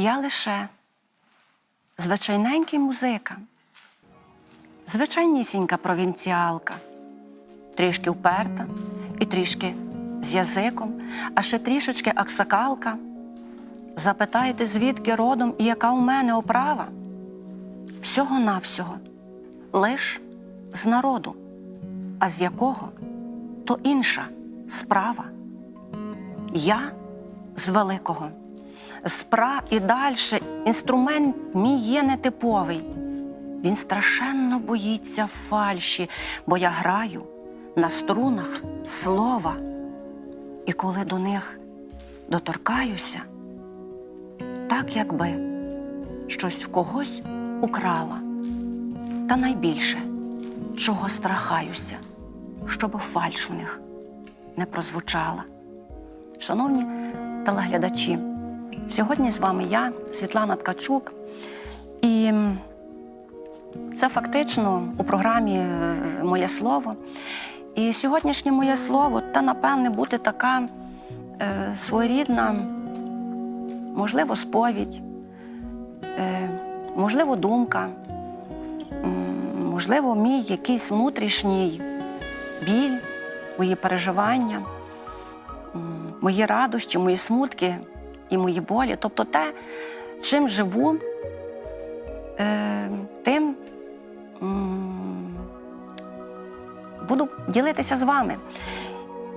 Я лише звичайненький музика, звичайнісінька провінціалка, трішки вперта і трішки з язиком, а ще трішечки аксакалка. Запитайте, звідки родом і яка у мене оправа? Всього-навсього, лиш з народу, а з якого то інша справа. Я з великого. Спра і дальше інструмент мій є нетиповий. Він страшенно боїться фальші, бо я граю на струнах слова. І коли до них доторкаюся, так якби щось в когось украла. Та найбільше, чого страхаюся, щоб фальш у них не прозвучала. Шановні телеглядачі, сьогодні з вами я, Світлана Ткачук, і це фактично у програмі е, Моє слово. І сьогоднішнє моє слово, та, напевне, буде така е, своєрідна, можливо, сповідь, е, можливо, думка, можливо, мій якийсь внутрішній біль, мої переживання, мої радощі, мої смутки і мої болі. Тобто те, чим живу, е, тим м, буду ділитися з вами.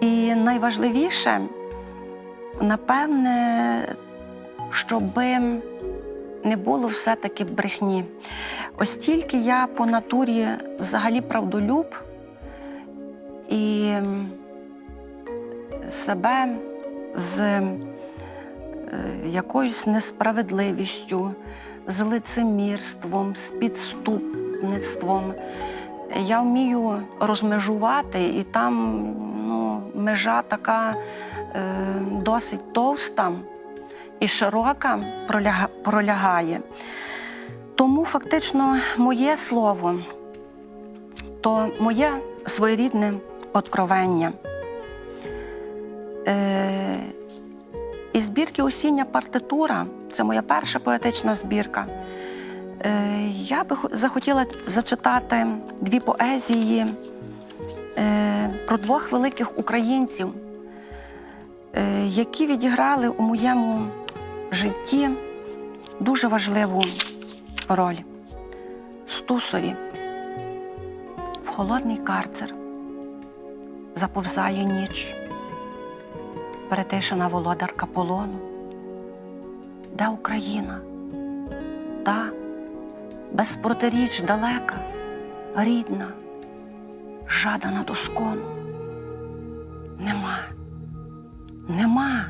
І найважливіше, напевне, щоби не було все-таки брехні. Ось тільки я по натурі взагалі правдолюб і себе з якоюсь несправедливістю, з лицемірством, з підступництвом. Я вмію розмежувати, і там ну, межа така е, досить товста і широка проляга, пролягає. Тому фактично моє слово то моє своєрідне откровення. Е, із збірки осіння партитура це моя перша поетична збірка. Е, я би захотіла зачитати дві поезії е, про двох великих українців, е, які відіграли у моєму житті дуже важливу роль. Стусові в холодний карцер заповзає ніч, перетишена володарка полону. Де Україна? Та без протиріч далека, рідна, жадана до скону. Нема, нема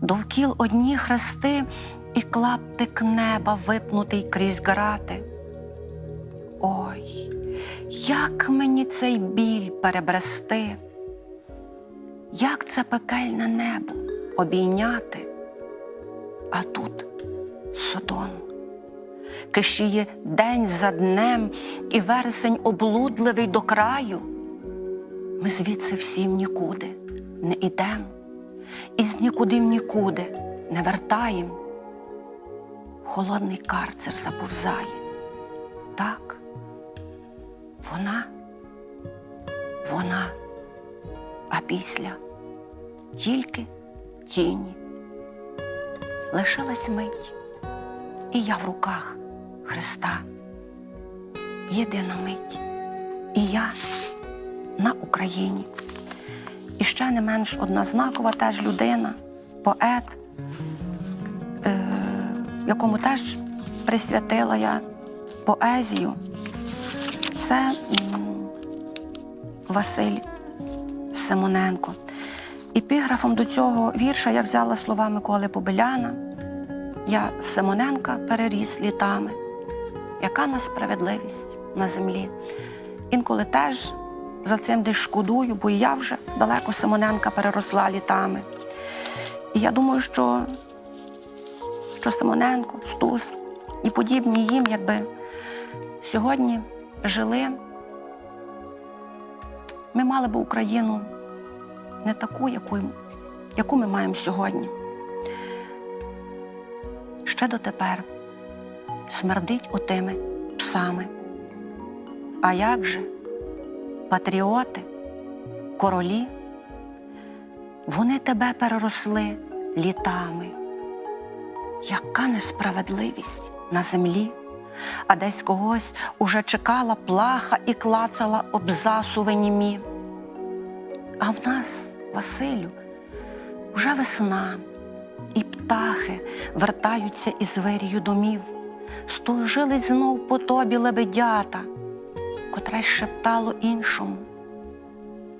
довкіл одні хрести і клаптик неба, випнутий крізь грати. Ой, як мені цей біль перебрести, як це пекельне небо обійняти, а тут Содом кишіє день за днем і вересень облудливий до краю. Ми звідси всім нікуди не ідем, і з нікуди в нікуди не вертаєм. Холодний карцер заповзає. Так, вона, вона, а після тільки тіні. Лишилась мить, і я в руках Христа. Єдина мить. І я на Україні. І ще не менш одна знакова теж людина, поет, е, якому теж присвятила я поезію. Це Василь Симоненко. Епіграфом до цього вірша я взяла слова Миколи Побеляна. Я Симоненка переріс літами, яка несправедливість на землі. Інколи теж за цим десь шкодую, бо я вже далеко Симоненка переросла літами. І я думаю, що, що Симоненко, Стус і подібні їм, якби сьогодні жили, ми мали би Україну не таку, яку, яку ми маємо сьогодні. ще дотепер смердить отими псами. А як же патріоти, королі, вони тебе переросли літами. Яка несправедливість на землі, а десь когось уже чекала плаха і клацала об засувені мі. А в нас, Василю, вже весна, і птахи вертаються із вирію домів, стужились знов по тобі лебедята, котре шептало іншому.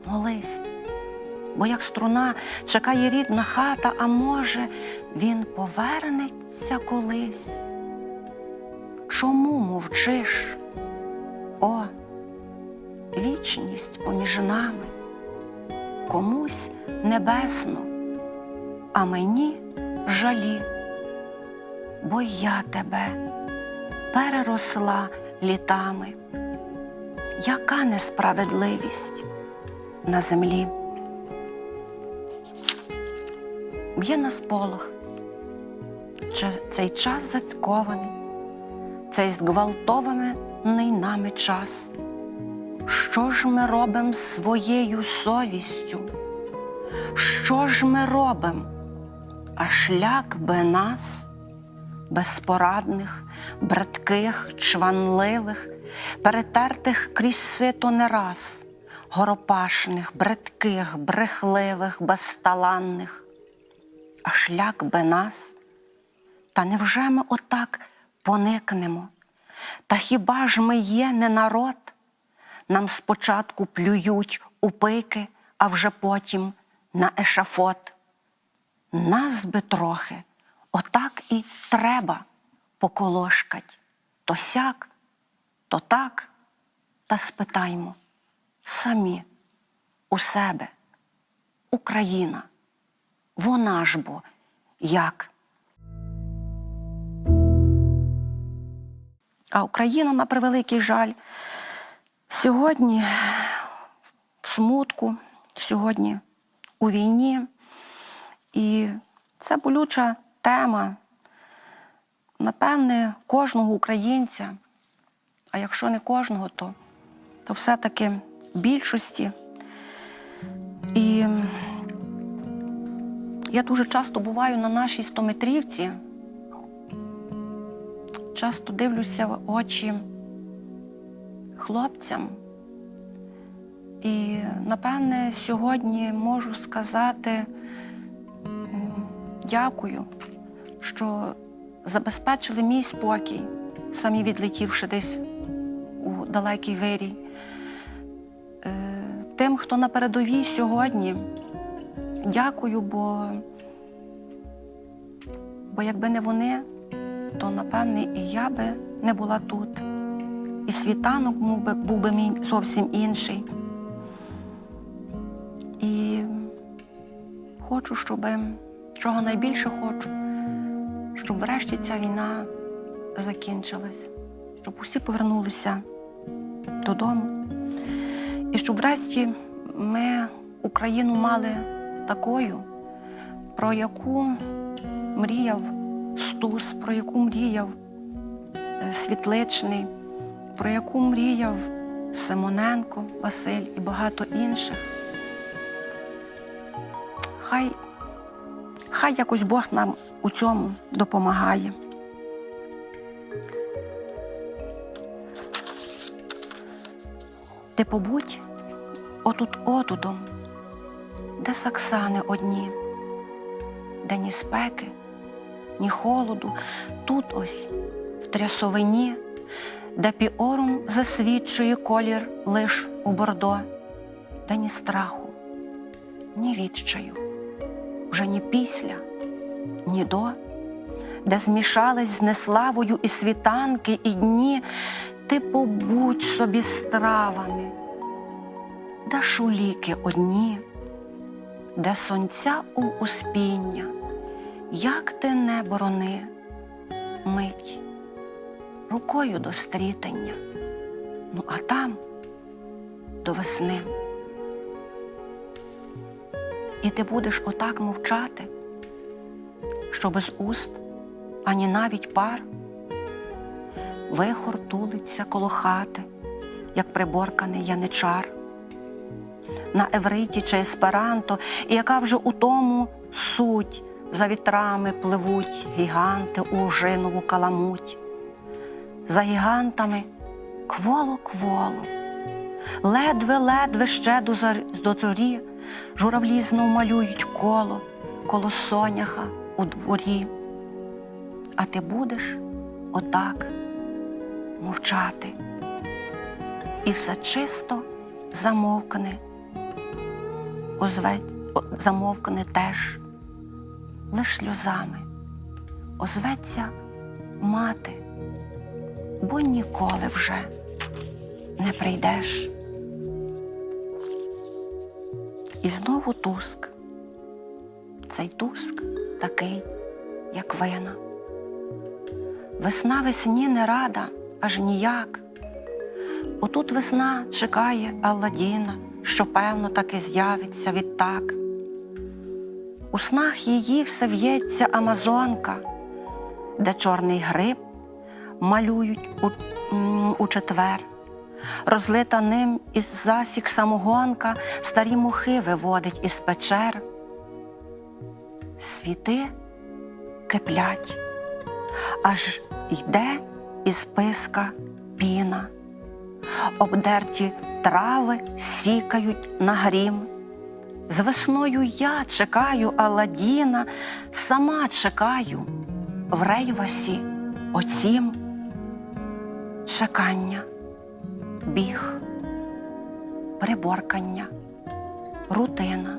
Молись, бо як струна чекає рідна хата, а може, він повернеться колись. Чому мовчиш? О, вічність поміж нами, комусь небесно, а мені жалі, бо я тебе переросла літами. Яка несправедливість на землі? Б'є на сполох, цей час зацькований, цей зґвалтований нами час. Що ж ми робимо своєю совістю? Що ж ми робимо? А шлях би нас, безпорадних, братких, чванливих, перетертих крізь сито не раз, горопашних, братких, брехливих, безталанних, а шлях би нас, та невже ми отак поникнемо? Та хіба ж ми є не народ? Нам спочатку плюють у пики, а вже потім на ешафот. Нас би трохи, отак і треба поколошкать. То сяк, то так, та спитаймо самі у себе, Україна, вона ж бо як. А Україна, на превеликий жаль, сьогодні в смутку, сьогодні у війні. І це болюча тема, напевне, кожного українця, а якщо не кожного, то, то все-таки більшості. І я дуже часто буваю на нашій стометрівці, часто дивлюся в очі хлопцям. І, напевне, сьогодні можу сказати дякую, що забезпечили мій спокій, самі відлетівши десь у далекий вирій. Е, Тим, хто на передовій сьогодні, дякую, бо, бо якби не вони, то напевне і я би не була тут. І світанок був би, був би мій зовсім інший. І хочу, щоб чого найбільше хочу, щоб врешті ця війна закінчилась, щоб усі повернулися додому. І щоб врешті ми Україну мали такою, про яку мріяв Стус, про яку мріяв е, Світличний, про яку мріяв Симоненко, Василь і багато інших. Хай, хай якось Бог нам у цьому допомагає. Ти побудь отут отудом, де саксани одні, де ні спеки, ні холоду, тут ось в трясовині, де піорум засвідчує колір лиш у бордо, де ні страху, ні відчаю, вже ні після, ні до, де змішались з неславою і світанки, і дні, ти побудь собі стравами, де шуліки одні, де сонця у успіння, як ти не борони, мить рукою до стрітення, ну а там до весни. І ти будеш отак мовчати, що без уст ані навіть пар. Вихор тулиться коло хати, як приборканий яничар. На евриті чи есперанто, і яка вже у тому суть за вітрами пливуть гіганти у жинову каламуть. За гігантами кволо-кволо, ледве-ледве ще до зорі журавлі знов малюють коло, коло соняха у дворі. А ти будеш отак мовчати, і все чисто замовкне, озве, о- замовкне теж, лиш сльозами, озветься мати, бо ніколи вже не прийдеш. І знову туск. Цей туск такий, як вина. Весна весні не рада, аж ніяк. Отут весна чекає Алладіна, що певно таки з'явиться відтак. У снах її все в'ється Амазонка, де чорний гриб малюють у, у четвер. Розлита ним із засік самогонка, старі мухи виводить із печер. Світи киплять, аж йде із писка піна, обдерті трави сікають на грім. З весною я чекаю Аладдіна, сама чекаю в рейвасі оцім чекання, біг, приборкання, рутина,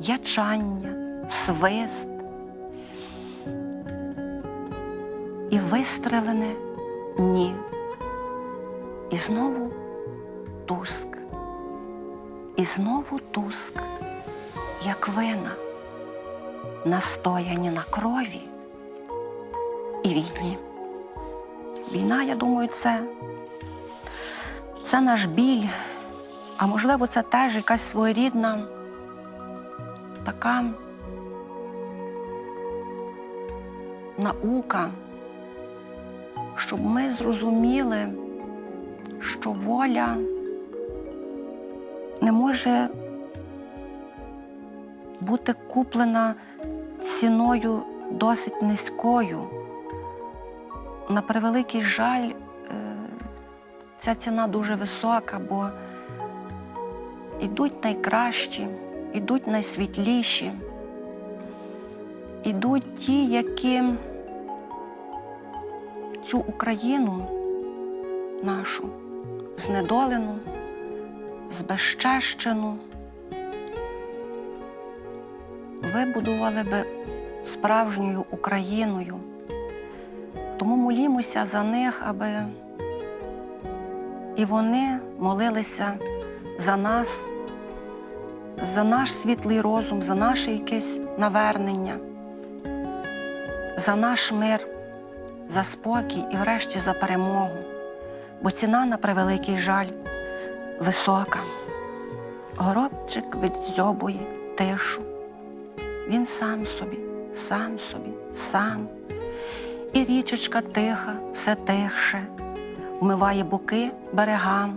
ячання, свист і вистрелене ні. І знову туск, і знову туск, як вина, настояні на крові і війні. Війна, я думаю, це, це наш біль, а можливо, це теж якась своєрідна така наука, щоб ми зрозуміли, що воля не може бути куплена ціною досить низькою. На превеликий жаль, е, ця ціна дуже висока, бо ідуть найкращі, ідуть найсвітліші, ідуть ті, які цю Україну нашу знедолену, збезчещену, вибудували би справжньою Україною. Тому молімося за них, аби і вони молилися за нас, за наш світлий розум, за наше якесь навернення, за наш мир, за спокій і врешті за перемогу. Бо ціна на превеликий жаль висока. Горобчик відзьобує тишу. Він сам собі, сам собі, сам. І річечка тиха, все тихше, вмиває боки берегам.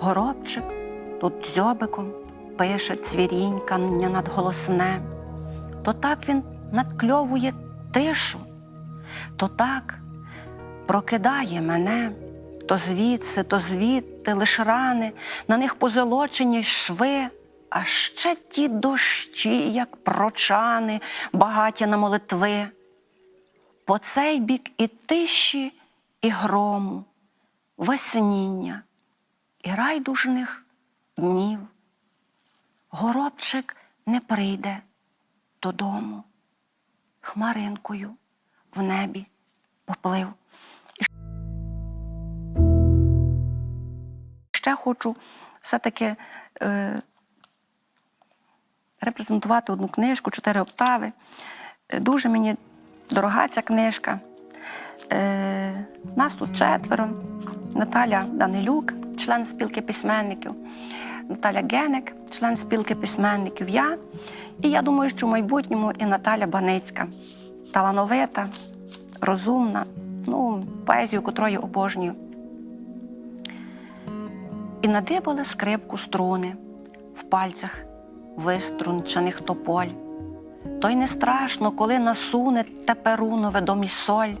Горобчик тут дзьобиком пише цвірінькання надголосне. То так він надкльовує тишу, то так прокидає мене, то звідси, то звідти, лиш рани, на них позолочені шви, а ще ті дощі, як прочани, багаті на молитви по цей бік і тиші, і грому, весніння, і райдужних днів. Горобчик не прийде додому, хмаринкою в небі поплив. Ще хочу все-таки е, репрезентувати одну книжку, чотири октави. Е, Дуже мені дорога ця книжка. Е, нас тут четверо. Наталя Данилюк, член спілки письменників, Наталя Генек, член спілки письменників, я. І я думаю, що в майбутньому і Наталя Баницька. талановита, розумна, ну, поезію, котрої обожнюю. І надибали скрипку струни. В пальцях виструнчених тополь. То й не страшно, коли насуне те перуно ведомі соль,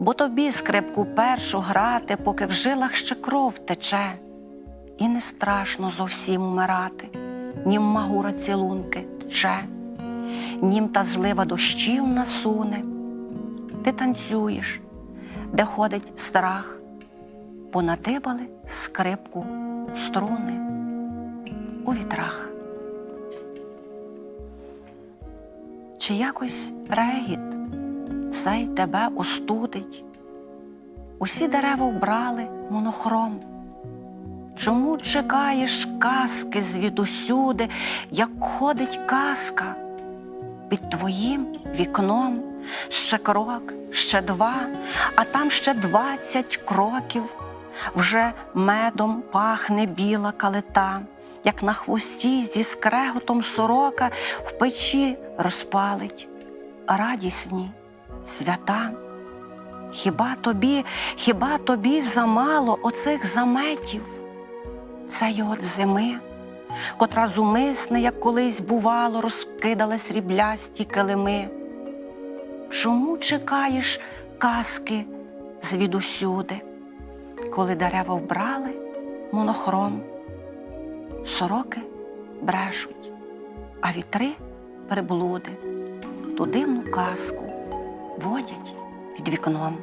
бо тобі скрипку першу грати, поки в жилах ще кров тече, і не страшно зовсім умирати, нім магура цілунки тче, нім та злива дощів насуне. Ти танцюєш, де ходить страх, понатибали скрипку струни у вітрах. Чи якось регіт цей тебе остудить? Усі дерева вбрали монохром. Чому чекаєш казки звідусюди, як ходить казка? Під твоїм вікном ще крок, ще два, а там ще двадцять кроків. Вже медом пахне біла калита, як на хвості зі скреготом сорока в печі розпалить радісні свята. Хіба тобі, хіба тобі замало оцих заметів? Це от зими, котра зумисне, як колись бувало, розкидала сріблясті килими. Чому чекаєш казки звідусюди, коли дерева вбрали монохром? Сороки брешуть, а вітри приблуди ту дивну казку водять під вікном.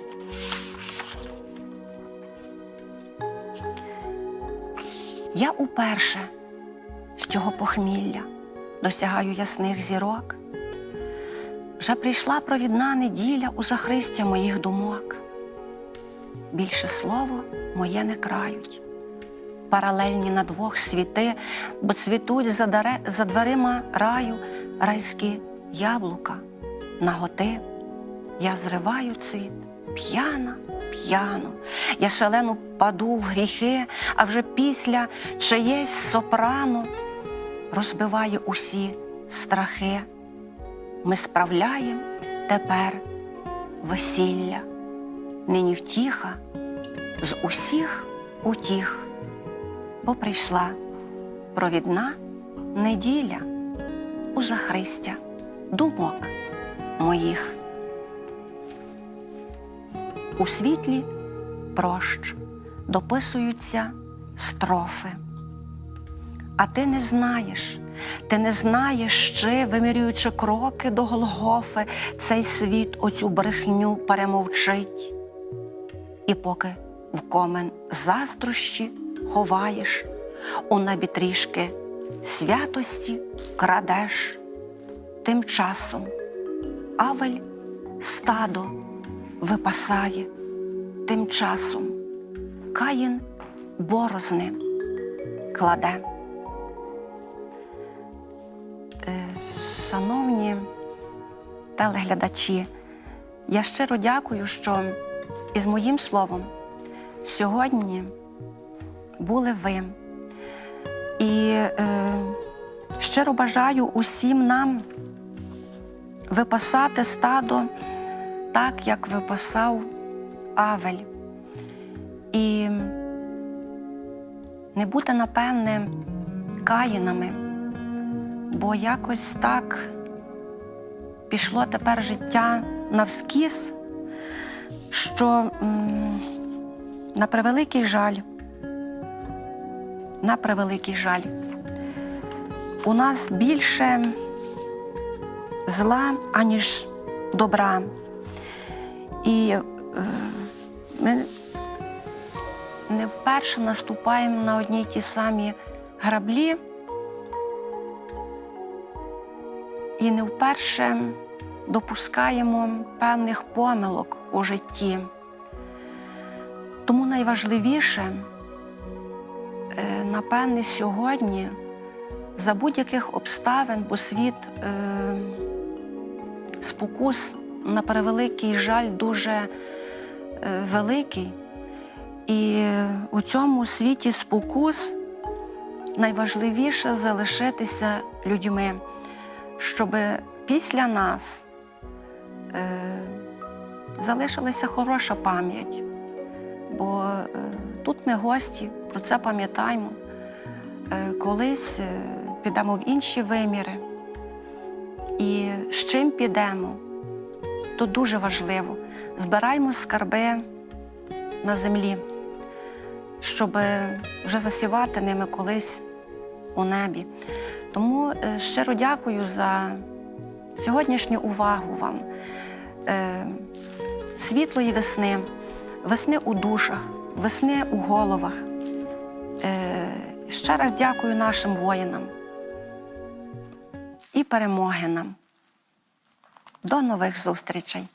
Я уперше з цього похмілля досягаю ясних зірок. Вже прийшла провідна неділя у захристя моїх думок. Більше слово моє не крають. Паралельні на двох світи, бо цвітуть за, даре, за дверима раю райські яблука, наготи. Я зриваю цвіт, п'яна, п'яно. Я шалено паду в гріхи, а вже після чиєсь сопрано розбиває усі страхи. Ми справляємо тепер весілля, нині втіха з усіх утіх, бо прийшла провідна неділя у захристя думок моїх. У світлі прощ дописуються строфи. А ти не знаєш, ти не знаєш, ще, вимірюючи кроки до Голгофи, цей світ оцю брехню перемовчить. І поки в комен заздрощі ховаєш, у небі трішки святості крадеш, тим часом Авель стадо випасає, тим часом Каїн борозни кладе. Е, Шановні телеглядачі, я щиро дякую, що із моїм словом сьогодні були ви. І е, щиро бажаю усім нам випасати стадо так, як випасав Авель. І не бути, напевне, каїнами, бо якось так пішло тепер життя навскіз, що на превеликий жаль, на превеликий жаль, у нас більше зла, аніж добра. І е, ми не вперше наступаємо на одні й ті самі граблі. І не вперше допускаємо певних помилок у житті. Тому найважливіше, е, напевне, сьогодні за будь-яких обставин, бо світ е, спокус на превеликий жаль дуже е, великий. І у цьому світі спокус найважливіше залишитися людьми, щоб після нас залишилася хороша пам'ять. Бо е, тут ми гості, про це пам'ятаємо. Е, колись е, підемо в інші виміри. І з чим підемо, то дуже важливо. Збираємо скарби на землі, щоб вже засівати ними колись у небі. Тому е, щиро дякую за сьогоднішню увагу вам. Е, Світлої весни, весни у душах, весни у головах. Е, Ще раз дякую нашим воїнам і перемоги нам. До нових зустрічей!